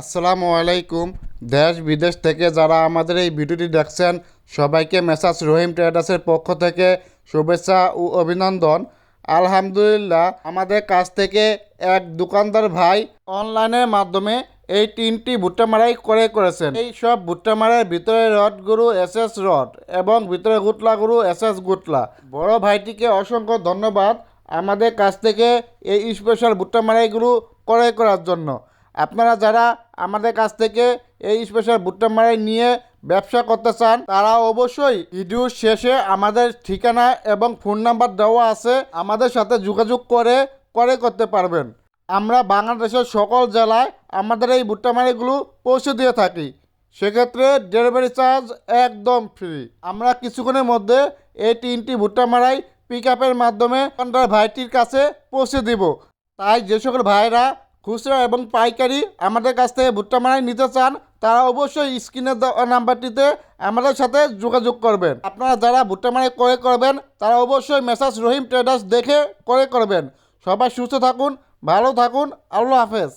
আসসালামু আলাইকুম। দেশ, বিদেশ থেকে যারা আমাদের এই ভিডিওটি দেখছেন, সবাইকে মেসাজ রহিম ট্রেডার্সের পক্ষ থেকে শুভেচ্ছা ও অভিনন্দন। আলহামদুলিল্লাহ, আমাদের কাছ থেকে এক দোকানদার ভাই অনলাইনের মাধ্যমে এই তিনটি ভুট্টা মারাই করে করেছেন। এই সব ভুট্টা মারার ভিতরে রড গরু এস এস রড এবং ভিতরে গুটলা গরু এস এস গুটলা। বড় ভাইটিকে অসংখ্য ধন্যবাদ আমাদের কাছ থেকে এই স্পেশাল ভুট্টা মারাইগুলো ক্রয় করার জন্য। আপনারা যারা আমাদের কাছ থেকে এই স্পেশাল ভুট্টা মারাই নিয়ে ব্যবসা করতে চান, তারা অবশ্যই ভিডিওর শেষে আমাদের ঠিকানা এবং ফোন নাম্বার দেওয়া আছে, আমাদের সাথে যোগাযোগ করে করে করতে পারবেন। আমরা বাংলাদেশের সকল জেলায় আমাদের এই ভুট্টা মারাইগুলো পৌঁছে দিয়ে থাকি। সেক্ষেত্রে ডেলিভারি চার্জ একদম ফ্রি আমরা কিছুক্ষণের মধ্যে এই তিনটি ভুট্টা মারাই পিক আপের মাধ্যমে দোকানদার ভাইটির কাছে পৌঁছে দিব। তাই যে সকল ভাইরা খুচরা এবং পাইকারি আমাদের কাছ থেকে ভুট্টা মারাই নিতে চান, তারা অবশ্যই স্ক্রিনের দেওয়া নাম্বারটিতে আমাদের সাথে যোগাযোগ করবেন। আপনারা যারা ভুট্টা মারাই ক্রয় করবেন, তারা অবশ্যই মেসাজ রহিম ট্রেডার্স দেখে ক্রয় করবেন। সবাই সুস্থ থাকুন, ভালো থাকুন, আল্লাহ হাফেজ।